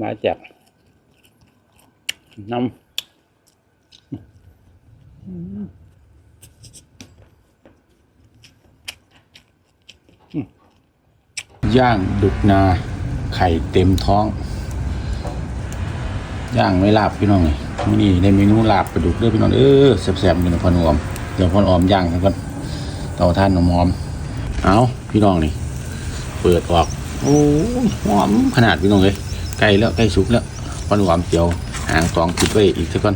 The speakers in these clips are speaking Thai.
มาจากน้ำย่างดุกนาไข่เต็มท้อง ย่างไม่ลาบพี่น้องเลยมื้อนี้ในเมนูลาบปลาดุกเด้อพี่น้องเออแซ่บๆอยู่ในพอนอมเดี๋ยวพอนอมย่างทั้งก่อนเตาท่านหอม เอาพี่น้องนี่เปิดออก โอ้หอมขนาดพี่น้องเลยใกล้แล้วใกล้สุกแล้วพอนอมเจียวหางตองปิดไว้อีกสักก่อน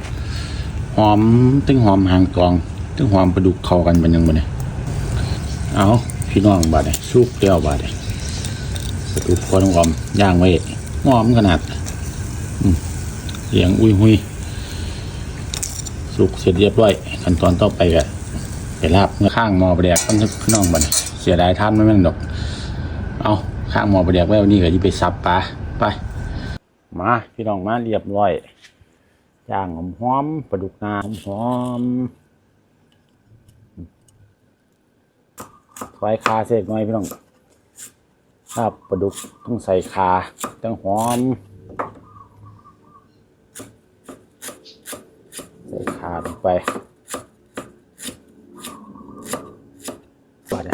หอมตึ้งหอมหางตองตึ้งหอมปลาดุกเข้ากันเป็นยังไงเนี่ยเอาพี่น้องบาดเนี่ยสุกแล้วบาดเนี่ยปลาดุกพอนหอมย่างไว้หอมขนาดเสียงอุ้ยหุยสุกเสร็จเรียบร้อยขั้นตอนต่อไปก็ไปลาบเมื่อข้างมอประแดกต้องทึกพี่น้องบัดนเสียดายท่านไม่แม่นดอก เอา ข้างหมอประแดกไว้วันนี้ก็ที่ไปซับปลาไป มาพี่น้องมาเรียบร้อยย่างหอมหอมปลาดุกนาหอมหอมถอยคาเสกหน่อยพี่น้องลาบปลาดุกต้องใส่คาต้องหอม ใส่ขาลงไปว่าได้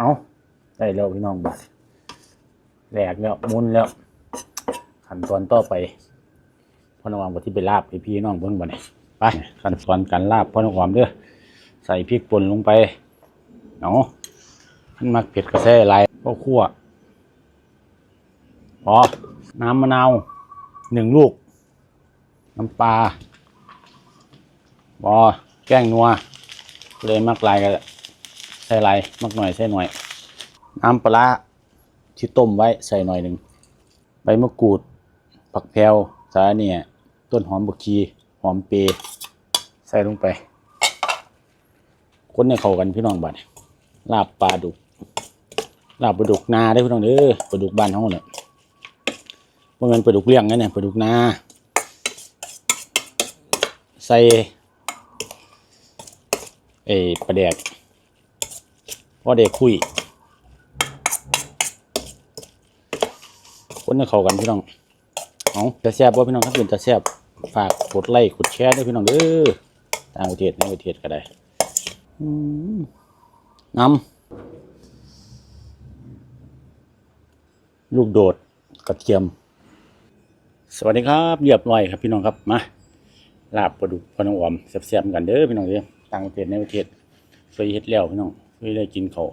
เอาได้ แล้วพี่น้องบัดแหลกแล้วมุนแล้วขั้นตอนต่อไปพ่อน้องอมก็ที่ไปลาบให้พี่น้องเบิ่งบ่เนี่ยไปขั้นตอนการลาบพ่อน้องอมเด้อใส่พริกป่นลงไปเนาะมันมักเผ็ดกระแซ่ลายก็คั่วพอน้ำมะนาวหนึ่งลูก น้ำปลาบอแก้งนัว เลยมักลายกันใส่ลายมักหน่อยใส่หน่อย น้ำปลาที่ต้มไว้ใส่หน่อยหนึ่งใบมะกรูด ผักแพรวสาเนี่ย ต้นหอมบักชีหอมเปรย์ใส่ลงไป คนให้เข้ากันพี่น้องบัดนี้ลาบปลาดุก ลาบปลาดุกนาได้พี่น้องเด้อปลาดุกบ้านเขาเนี่ยว่ามันปลาดุกเลี้ยงนะเนี่ยปลาดุกนา ใส่เอปลาแดกพอเด็กคุย คนให้เข้ากันพี่น้องเอาจะแซ่บว่พี่น้องครับเป็นจะแซ่บฝากกดไลค์กดแชร์ด้วยพี่น้องเด้อต่างประเทศในประเทศก็ได้น้ำลูกโดดกระเทียม สวัสดีครับเรียบร้อยครับพี่น้องครับมาลาบปลาดุกพอน้องออมแซ่บๆกันเด้อพี่น้องเด้อต่างประเทศในประเทศเคยเฮ็ดแล้วพี่น้องเคยได้กินเขาว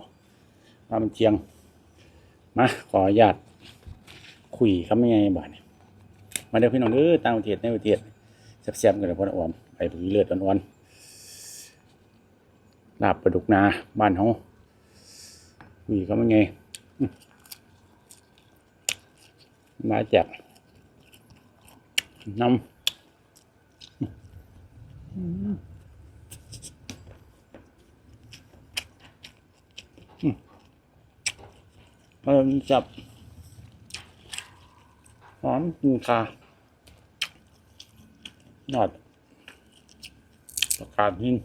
มามันเที่ยงมาขออนุญาต คุยคำยังไงบ้างมาเด้อพี่น้องเด้อต่างประเทศในประเทศแซ่บๆกันเลยพ่อน้อมไปผุยเลือดอ่อนๆลาบปลาดุกนาบ้านเฮาคุยคำยังไงอื้อมาจากน้ำเริ่มจับ อมกินคาหนอดประกาศหิน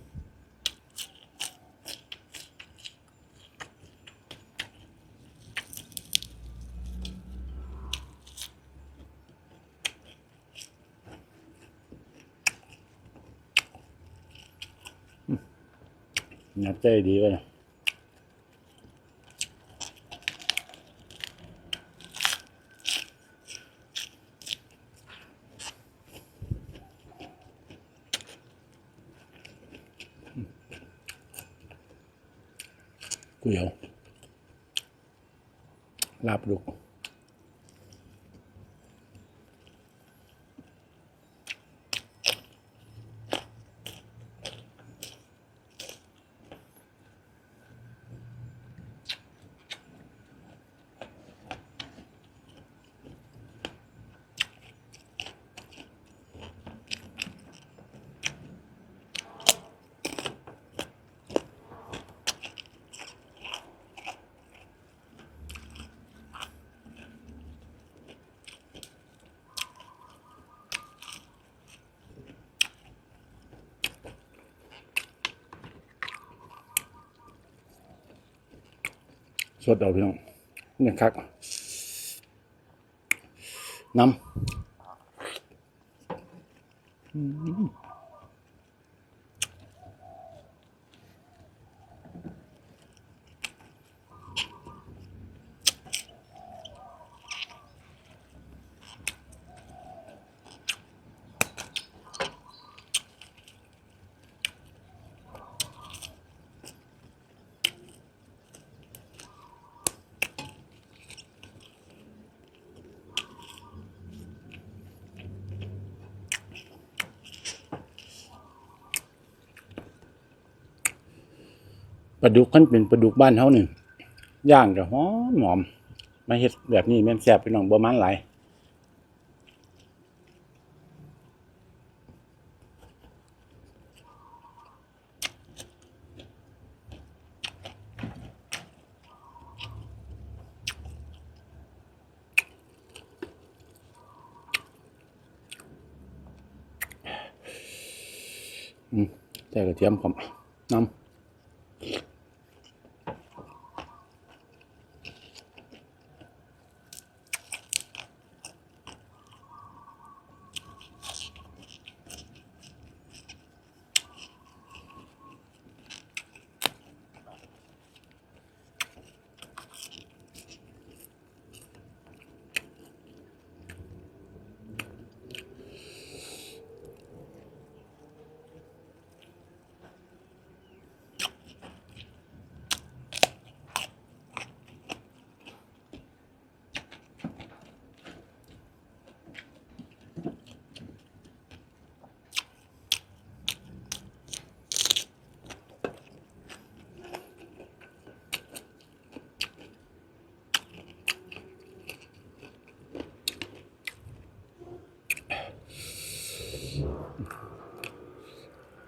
นัดใจดีวะนี่ ก๋วยเตี๋ยวลาบดุก สดเอาพี่น้องเนี่ยคักน้ำ ปลาดุกขั้นเป็นปลาดุกบ้านเฮานี่ย่างกับหอมหอมมาเฮ็ดแบบนี้แม่นแซ่บพี่น้องบ่มันหลายอืมแต่กระเทียมผมน้ำ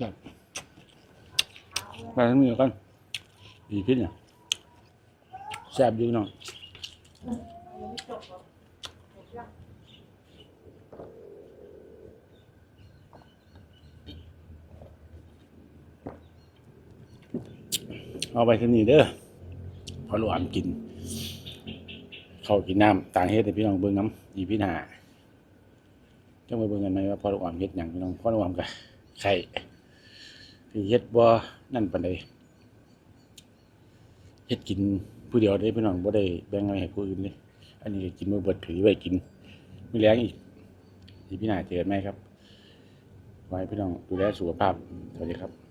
ครับไปทั้งนี้กันดีขึ้นเนี่ยแซ่บดีเนาะเอาไปที่นี่เด้อพอหลวมกิน เขากินน้ำต่างเฮ็ดให้พี่น้องเบิ่งน้ำอีพี่นาจังไปเบิ่งกันไหมว่าพอหลวมเฮ็ดหยังพี่น้องพอหลวมกับไข่ ที่เฮ็ดบ่นั่นปานใดเฮ็ดกินผู้เดียวได้พี่น้องบ่ได้แบ่งไว้ให้ผู้อื่นเลยอันนี้กินบ่เบิดถือไว้กินมื้อแลงอีกที่พี่หน้าเจอไหมครับ ไว้พี่น้องดูแลสุขภาพสวัสดีครับ